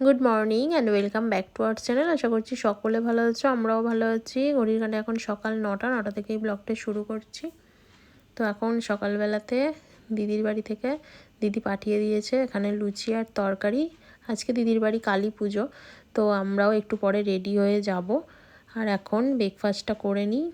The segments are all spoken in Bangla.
Good morning and welcome back to our channel আশা করছি সকলে ভালো আছো, আমরাও ভালো আছি। ঘড়ির কাঁটে এখন সকাল নটা নটা থেকেই ব্লগটা শুরু করছি। তো এখন সকালবেলাতে দিদির বাড়ি থেকে দিদি পাঠিয়ে দিয়েছে এখানে লুচি আর তরকারি। আজকে দিদির বাড়ি কালী পুজো, তো আমরাও একটু পরে রেডি হয়ে যাব। আর এখন ব্রেকফাস্টটা করে নিই।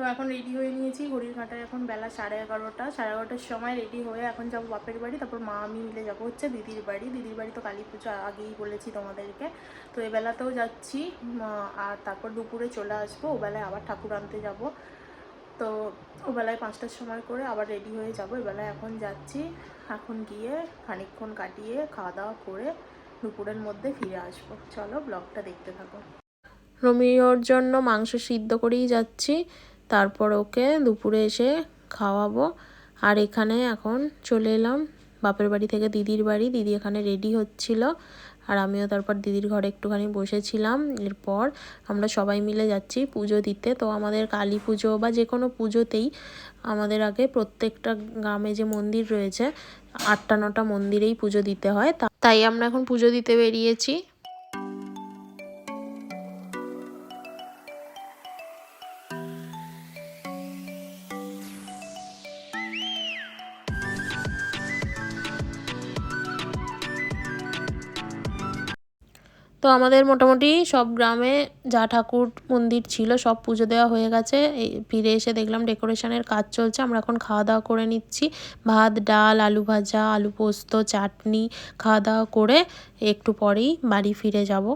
তো এখন রেডি হয়ে নিয়েছি। ঘড়ির কাঁটায় এখন বেলা সাড়ে এগারোটা। সাড়ে এগারোটার সময় রেডি হয়ে এখন যাব বাপের বাড়ি, তারপর মা আমি মিলে যাব হচ্ছে দিদির বাড়ি। দিদির বাড়ি তো কালী পুজো আগেই বলেছি তোমাদেরকে। তো এবেলাতেও যাচ্ছি আর তারপর দুপুরে চলে আসব। ওবেলায় আবার ঠাকুর আনতে যাব। তো ওবেলায় পাঁচটার সময় করে আবার রেডি হয়ে যাব। এবেলায় এখন যাচ্ছি। এখন গিয়ে খানিকক্ষণ কাটিয়ে খাওয়া দাওয়া করে দুপুরের মধ্যে ফিরে আসব। চলো ব্লগটা দেখতে থাকো। রোমিওর জন্য মাংস সিদ্ধ করেই যাচ্ছি। তারপর ওকে দুপুরে এসে খাওয়াবো। আর এখানে এখন চলে এলাম বাপের বাড়ি থেকে দিদির বাড়ি। দিদি এখানে রেডি হচ্ছিল। আর আমিও তারপর দিদির ঘরে একটুখানি বসেছিলাম। এরপর আমরা সবাই মিলে যাচ্ছি পুজো দিতে। তো আমাদের কালী পুজো বা যে কোনো পুজোতেই আমাদের আগে প্রত্যেকটা গ্রামে যে মন্দির রয়েছে, আটটা নটা মন্দিরেই পুজো দিতে হয়। তাই আমরা এখন পুজো দিতে বেরিয়েছি। তো আমাদের মোটামুটি সব গ্রামে যা ঠাকুর মন্দির ছিল সব পুজো দেওয়া হয়ে গেছে। এই ফিরে এসে দেখলাম ডেকোরেশনের কাজ চলছে। আমরা এখন খাওয়া দাওয়া করে নিচ্ছি। ভাত, ডাল, আলু ভাজা, আলু পোস্ত, চাটনি খাওয়া দাওয়া করে একটু পরেই বাড়ি ফিরে যাব।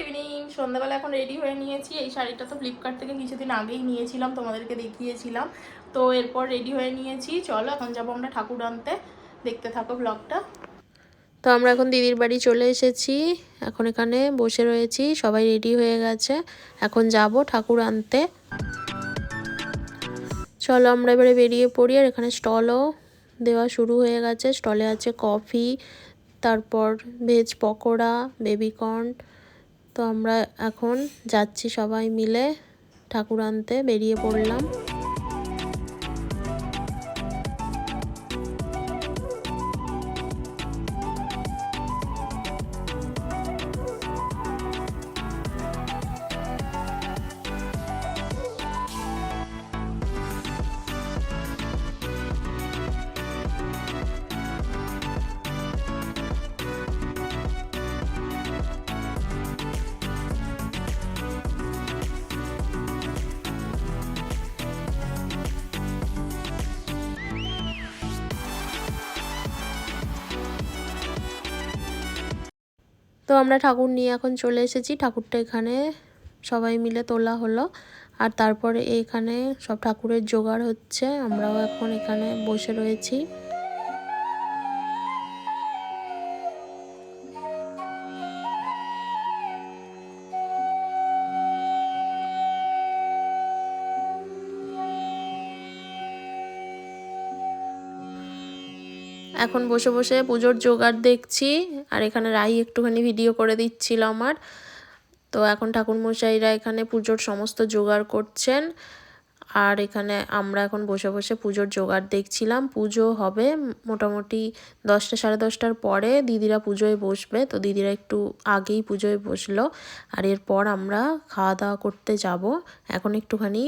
ইভিনিং সন্ধ্যাবেলা এখন রেডি হয়ে নিয়েছি। এই শাড়িটা তো ফ্লিপকার্ট থেকে কিছুদিন আগেই নিয়েছিলাম, তোমাদেরকে দেখিয়েছিলাম। তো এরপর রেডি হয়ে নিয়েছি। চলো, এখন যাব আমরা ঠাকুর আনতে। দেখতে থাকো ব্লগটা তো আমরা এখন দিদির বাড়ি চলে এসেছি। এখন এখানে বসে রয়েছি। সবাই রেডি হয়ে গেছে। এখন যাব ঠাকুর আনতে। চলো আমরা এবারে বেরিয়ে পড়ি আর এখানে স্টলও দেওয়া শুরু হয়ে গেছে। স্টলে আছে কফি তারপর ভেজ পকোড়া বেবিকর্ন তো আমরা এখন যাচ্ছি সবাই মিলে ঠাকুর আনতে। বেরিয়ে পড়লাম। তো আমরা ঠাকুর নিয়ে এখন চলে এসেছি। ঠাকুরটা এখানে সবাই মিলে তোলা হলো। আর তারপরে এখানে সব ঠাকুরের জোগাড় হচ্ছে। আমরাও এখন এখানে বসে রয়েছি। এখন বসে বসে পুজোর জোগাড় দেখছি, আর এখানে রাই একটুখানি ভিডিও করে দিচ্ছিল আমার। তো এখন ঠাকুরমশাইরা এখানে পুজোর সমস্ত জোগাড় করছেন, আর এখানে আমরা এখন বসে বসে পুজোর জোগাড় দেখছিলাম। পুজো হবে মোটামুটি দশটা, সাড়ে দশটার পরে দিদিরা পুজোয় বসবে, তো দিদিরা একটু আগেই পুজোয় বসল। আর এরপর আমরা খাওয়া দাওয়া করতে যাব। এখন একটুখানি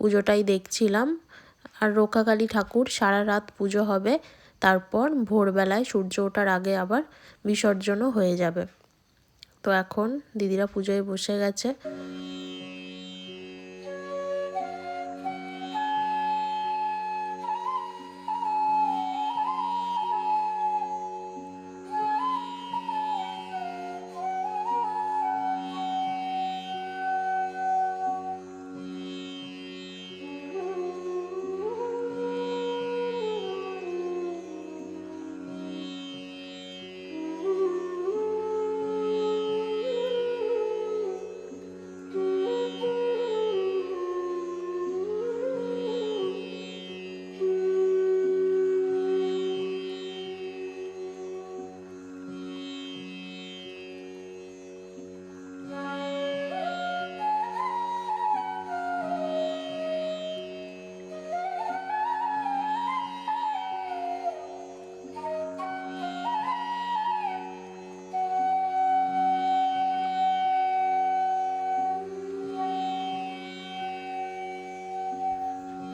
পুজোটাই দেখছিলাম। আর রক্ষাকালী ঠাকুর সারা রাত পুজো হবে। তারপর ভোরবেলায় সূর্য ওঠার আগে আবার বিসর্জনও হয়ে যাবে। তো এখন দিদিরা পুজোয় বসে গেছে।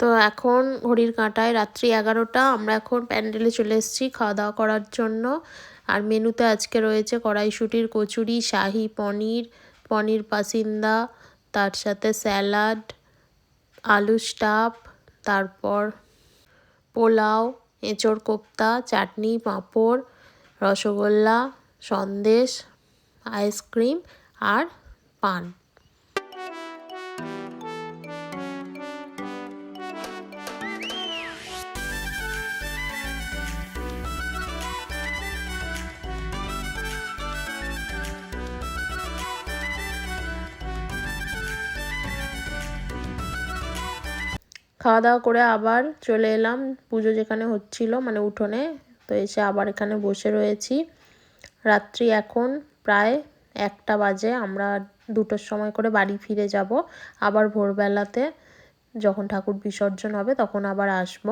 তো এখন ঘড়ির কাঁটায় রাত্রি এগারোটা, আমরা এখন প্যান্ডেলে চলে এসেছি খাওয়া দাওয়া করার জন্য। আর মেনুতে আজকে রয়েছে কড়াইশুটির কচুরি, শাহি পনির পনির পাসিন্দা, তার সাথে স্যালাড, আলু স্টাফ, তারপর পোলাও, এঁচড় কোপ্তা, চাটনি, পাঁপড়, রসগোল্লা, সন্দেশ, আইসক্রিম আর পান। খাওয়া দাওয়া করে আবার চলে এলাম পুজো যেখানে হচ্ছিল মানে উঠোনে। তো এসে আবার এখানে বসে রয়েছি। রাত্রি এখন প্রায় একটা বাজে, আমরা দুটোর সময় করে বাড়ি ফিরে যাব। আবার ভোরবেলাতে যখন ঠাকুর বিসর্জন হবে তখন আবার আসব।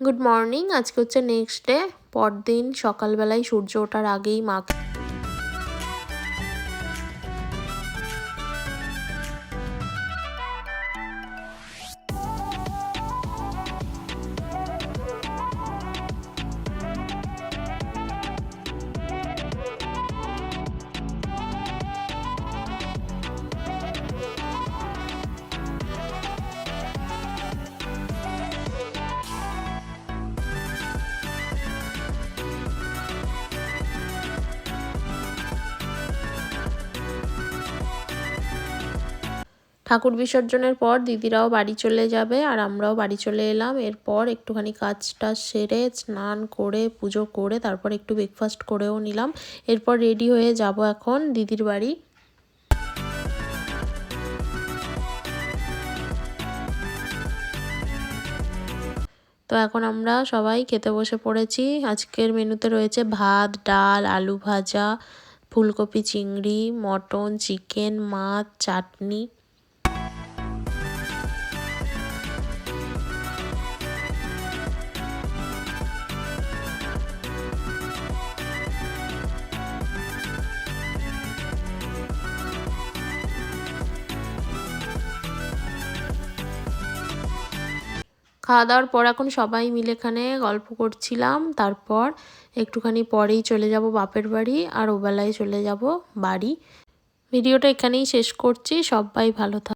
গুড মর্নিং আজকে হচ্ছে নেক্সট ডে পরদিন সকালবেলায় সূর্য ওঠার আগেই মা ঠাকুর বিসর্জনের পর দিদিরাও বাড়ি চলে যাবে আর আমরাও বাড়ি চলে এলাম। এরপর একটুখানি কাজটা সেরে স্নান করে, পুজো করে, তারপর একটু ব্রেকফাস্ট করেও নিলাম। এরপর রেডি হয়ে যাব এখন দিদির বাড়ি। তো এখন আমরা সবাই খেতে বসে পড়েছি। আজকের মেনুতে রয়েছে ভাত, ডাল, আলু ভাজা, ফুলকপি, চিংড়ি, মটন, চিকেন, মাছ, চাটনি। খাওয়া দাওয়ার পর এখন সবাই মিলে এখানে গল্প করছিলাম। তারপর একটুখানি পরেই চলে যাব বাপের বাড়ি আর ওবেলায় চলে যাব বাড়ি। ভিডিওটা এখানেই শেষ করছি। সবাই ভালো থাক